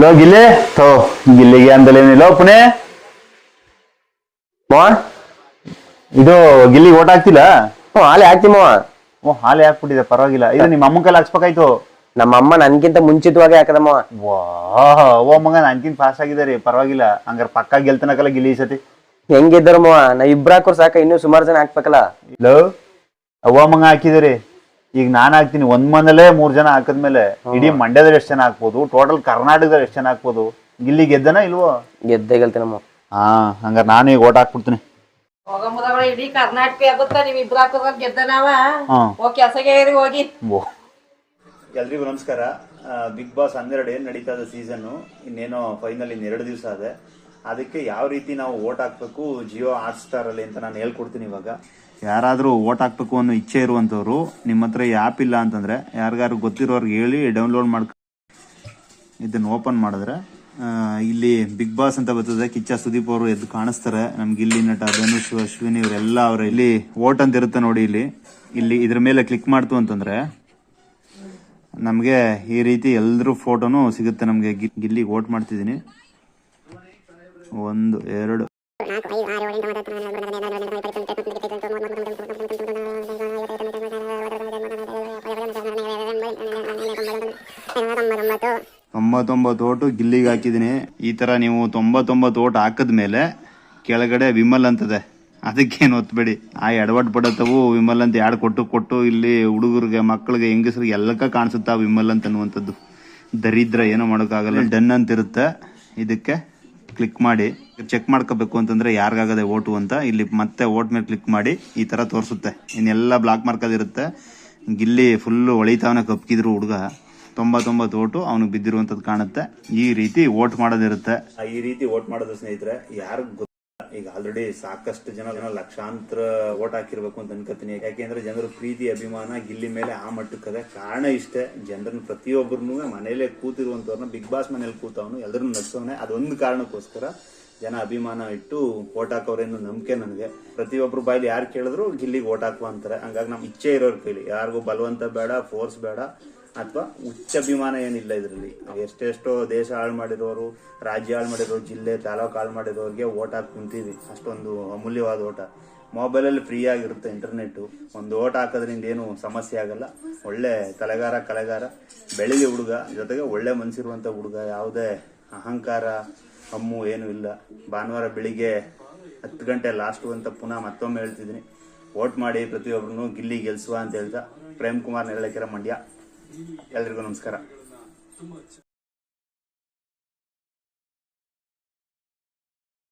Low Gilli. ಥೋ ಗಿಲ್ಲಿಗೆ low Pune. ಮಾವ. ಇದು ಗಿಲ್ಲಿಗೆ ಓಟ್ ಹಾಕ್ತಿಲ್ಲ? ಓ ಹಾಲೆ ಹಾಕ್ತಿ ಮಾವ. ಓ ಹಾಲೆ ಹಾಕ್ಬಿಟ್ಟಿದೆ ಪರವಾಗಿಲ್ಲ. ಇದು ನಿಮ್ಮ ಅಮ್ಮನ ಕೈಲಿ ಹಾಕ್ಸ್ಬೇಕಾಯ್ತು. ನಮ್ಮ ಅಮ್ಮ ನನ್ಗಿಂತ ಮುಂಚಿತವಾಗಿ ಹಾಕದ ಮಾವ. ವಾ ಓ ಮಗ ನನ್ಕಿಂತ ಫಾಸ್ಟ್ ರೀ ಪರವಾಗಿಲ್ಲ. ಹಂಗಾರೆ ಪಕ್ಕ ಗೆಲ್ತನಕಲ್ಲ ಗಿಲ್ಲಿ ಈ ಸತಿ. ಹೆಂಗಿದ್ದರು ಮಾವ? ನಾ ಇಬ್ರು ಹಾಕೋರ್ ಸಾಕ ಇನ್ನೂ ಸುಮಾರು ಜನ ಹಾಕ್ಬೇಕಲ್ಲ. ಲೋ ಅವ್ವ ಮಂಗ ಹಾಕಿದಿರಿ ಈಗ ನಾನು ಹಾಕ್ತೀನಿ ಒಂದ್ ಮನೇಲೆ ಮೂರ್ ಜನ ಹಾಕದ್ಮೇಲೆ ಇಡೀ ಮಂಡ್ಯದಲ್ಲಿ ಎಷ್ಟು ಜನ ಹಾಕ್ಬೋದು ಟೋಟಲ್ ಕರ್ನಾಟಕದಲ್ಲಿ ಎಷ್ಟು ಜನ ಹಾಕ್ಬೋದು? ಇಲ್ಲಿ ಗೆದ್ದನ ಇಲ್ವೋ? ಗೆದ್ದೆ ಗೆಲ್ತೇನೆ ಹಾ ಹಂಗಾರೆ ನಾನು ಈಗ ಓಟ್ ಹಾಕ್ಬಿಡ್ತೀನಿ. ಇಡೀ ಕರ್ನಾಟಕ ಆಗುತ್ತ? ನೀವ್ ಇಬ್ರು ಹಾಕೋದ್ ಗೆದ್ದನವ ಹೋಗಿ ಕೆಲ್ಸಕ್ಕೆ ಏರಿ ಹೋಗಿ. ಎಲ್ರಿಗೂ ನಮಸ್ಕಾರ. ಬಿಗ್ ಬಾಸ್ ಹನ್ನೆರಡು ಏನ್ ನಡೀತಾ ಇದೆ ಸೀಸನ್ ಇನ್ನೇನೋ ಫೈನಲ್ ಇನ್ ಎರಡು ದಿವಸ ಅದೆ ಅದಕ್ಕೆ ಯಾವ ರೀತಿ ನಾವು ಓಟ್ ಹಾಕ್ಬೇಕು, ಜಿಯೋ ಹಾಟ್ ಸ್ಟಾರ್ ಅಲ್ಲಿ ಅಂತ ನಾನು ಹೇಳ್ಕೊಡ್ತೀನಿ ಇವಾಗ. ಯಾರಾದರೂ ಓಟ್ ಹಾಕ್ಬೇಕು ಅನ್ನೋ ಇಚ್ಛೆ ಇರುವಂತವ್ರು, ನಿಮ್ಮ ಹತ್ರ ಆಪ್ ಇಲ್ಲ ಅಂತಂದ್ರೆ ಯಾರಿಗಾರು ಗೊತ್ತಿರೋರ್ಗೆ ಹೇಳಿ ಡೌನ್ಲೋಡ್ ಮಾಡ್ಕ ಇದನ್ನು ಓಪನ್ ಮಾಡಿದ್ರೆ ಇಲ್ಲಿ ಬಿಗ್ ಬಾಸ್ ಅಂತ ಬರ್ತದೆ, ಕಿಚ್ಚ ಸುದೀಪ್ ಅವರು ಎದ್ದು ಕಾಣಿಸ್ತಾರೆ. ನಮ್ಗೆ ಇಲ್ಲಿ ನಟ ಧನುಷ್ ಅಶ್ವಿನಿ ಇವರೆಲ್ಲ ಅವರು ಇಲ್ಲಿ ಓಟ್ ಅಂತ ಇರುತ್ತೆ ನೋಡಿ ಇಲ್ಲಿ. ಇಲ್ಲಿ ಇದ್ರ ಮೇಲೆ ಕ್ಲಿಕ್ ಮಾಡ್ತು ಅಂತಂದ್ರೆ ನಮಗೆ ಈ ರೀತಿ ಎಲ್ಲರೂ ಫೋಟೋನು ಸಿಗುತ್ತೆ ನಮಗೆ. ಗಿಲ್ಲಿಗೆ ಓಟ್ ಮಾಡ್ತಿದ್ದೀನಿ. ಒಂದು, ಎರಡು. ತೊಂಬತ್ತೊಂಬತ್ತು ಓಟು ಗಿಲ್ಲಿಗೆ ಹಾಕಿದೀನಿ ಈ ತರ ನೀವು ತೊಂಬತ್ತೊಂಬತ್ತು ಓಟ್ ಹಾಕಿದ್ಮೇಲೆ ಕೆಳಗಡೆ ವಿಮಲ್ ಅಂತದೆ. ಅದಕ್ಕೇನು ಒತ್ಬೇಡಿ. ಆ ಎಡವಟ್ ಪಡತ್ತವು ವಿಮಲ್ ಅಂತ ಯಾರು ಕೊಟ್ಟು ಕೊಟ್ಟು ಇಲ್ಲಿ ಹುಡುಗರಿಗೆ, ಮಕ್ಕಳಿಗೆ, ಹೆಂಗಸರಿಗೆ ಎಲ್ಲಕ್ಕ ಕಾಣಿಸುತ್ತಾ ವಿಮಲ್ ಅಂತ ಅನ್ನುವಂಥದ್ದು. ದರಿದ್ರ ಏನೋ ಮಾಡೋಕ್ಕಾಗಲ್ಲ. ಡನ್ ಅಂತ ಇರುತ್ತೆ ಇದಕ್ಕೆ ಕ್ಲಿಕ್ ಮಾಡಿ ಚೆಕ್ ಮಾಡ್ಕೋಬೇಕು ಅಂತಂದ್ರೆ ಯಾರಿಗಾಗದೆ ಓಟು ಅಂತ ಇಲ್ಲಿ ಮತ್ತೆ ಓಟ್ ಮೇಲೆ ಕ್ಲಿಕ್ ಮಾಡಿ ಈ ತರ ತೋರಿಸುತ್ತೆ. ಇನ್ನೆಲ್ಲ ಬ್ಲಾಕ್ ಮಾರ್ಕ್ ಇರುತ್ತೆ. ಗಿಲ್ಲಿ ಫುಲ್ಲು ಒಳಿತಾವನೆ ಕಪ್ಕಿದ್ರು ಹುಡುಗ. ತೊಂಬತ್ತೊಂಬತ್ತು ಓಟು ಅವ್ನಿಗೆ ಬಿದ್ದಿರುವಂತದ್ದು ಕಾಣುತ್ತೆ. ಈ ರೀತಿ ಓಟ್ ಮಾಡೋದಿರುತ್ತೆ. ಈ ರೀತಿ ಓಟ್ ಮಾಡೋದು ಸ್ನೇಹಿತರೆ ಯಾರು ಈಗ ಆಲ್ರೆಡಿ ಸಾಕಷ್ಟು ಜನ ಜನ ಲಕ್ಷಾಂತರ ಓಟ್ ಹಾಕಿರ್ಬೇಕು ಅಂತ ಅನ್ಕೋತೀನಿ. ಯಾಕೆಂದ್ರೆ ಜನರ ಪ್ರೀತಿ, ಅಭಿಮಾನ ಗಿಲ್ಲಿ ಮೇಲೆ ಆ ಮಟ್ಟಕ್ಕದೆ. ಕಾರಣ ಇಷ್ಟೇ, ಜನರನ್ನ ಪ್ರತಿಯೊಬ್ಬರನ್ನು ಮನೇಲೆ ಕೂತಿರುವಂತವ್ರನ್ನ ಬಿಗ್ ಬಾಸ್ ಮನೇಲಿ ಕೂತವನು ಎಲ್ಲರನ್ನು ನಡ್ಸೋನೆ ಅದೊಂದು ಕಾರಣಕ್ಕೋಸ್ಕರ ಜನ ಅಭಿಮಾನ ಇಟ್ಟು ಓಟ್ ಹಾಕೋರೇನು ನಂಬಿಕೆ ನನಗೆ. ಪ್ರತಿಯೊಬ್ರು ಬಾಯಲ್ಲಿ ಯಾರು ಕೇಳಿದ್ರು ಗಿಲ್ಲಿಗೆ ಓಟ್ ಹಾಕುವ ಅಂತಾರೆ. ಹಂಗಾಗಿ ನಮ್ಮ ಇಚ್ಛೆ ಇರೋರ್ ಕೈಲಿ. ಯಾರಿಗೂ ಬಲವಂತ ಬೇಡ ಫೋರ್ಸ್ ಬೇಡ. ಅಥವಾ ಅಭಿಮಾನ ಏನಿಲ್ಲ ಇದರಲ್ಲಿ. ಎಷ್ಟೆಷ್ಟೋ ದೇಶ ಹಾಳು ಮಾಡಿರೋರು ರಾಜ್ಯ ಹಾಳು ಮಾಡಿರೋರು ಜಿಲ್ಲೆ, ತಾಲೂಕು ಹಾಳು ಮಾಡಿರೋರಿಗೆ ಓಟ್ ಹಾಕಿ ಕುಂತೀವಿ ಅಷ್ಟೊಂದು ಅಮೂಲ್ಯವಾದ ಓಟ. ಮೊಬೈಲಲ್ಲಿ ಫ್ರೀ ಆಗಿರುತ್ತೆ ಇಂಟರ್ನೆಟ್. ಒಂದು ಓಟ್ ಹಾಕೋದ್ರಿಂದ ಏನು ಸಮಸ್ಯೆ ಆಗಲ್ಲ. ಒಳ್ಳೆ ತಲೆಗಾರ, ಕಲೆಗಾರ ಬೆಳಿಗ್ಗೆ ಹುಡುಗ, ಜೊತೆಗೆ ಒಳ್ಳೆ ಮನಸ್ಸಿರುವಂಥ ಹುಡುಗ, ಯಾವುದೇ ಅಹಂಕಾರ, ಹಮ್ಮು ಏನು ಇಲ್ಲ. ಭಾನುವಾರ ಬೆಳಿಗ್ಗೆ ಹತ್ತು ಗಂಟೆ ಲಾಸ್ಟು ಅಂತ ಪುನಃ ಮತ್ತೊಮ್ಮೆ ಹೇಳ್ತಿದ್ದೀನಿ. ವೋಟ್ ಮಾಡಿ ಪ್ರತಿಯೊಬ್ಬರನ್ನು ಗಿಲ್ಲಿ ಗೆಲ್ಸುವ ಅಂತ ಹೇಳ್ತಾ ಪ್ರೇಮ್ ಕುಮಾರ್ ನೆರಳಕಿರ ಮಂಡ್ಯ. ಎಲ್ರಿಗೂ ನಮಸ್ಕಾರ.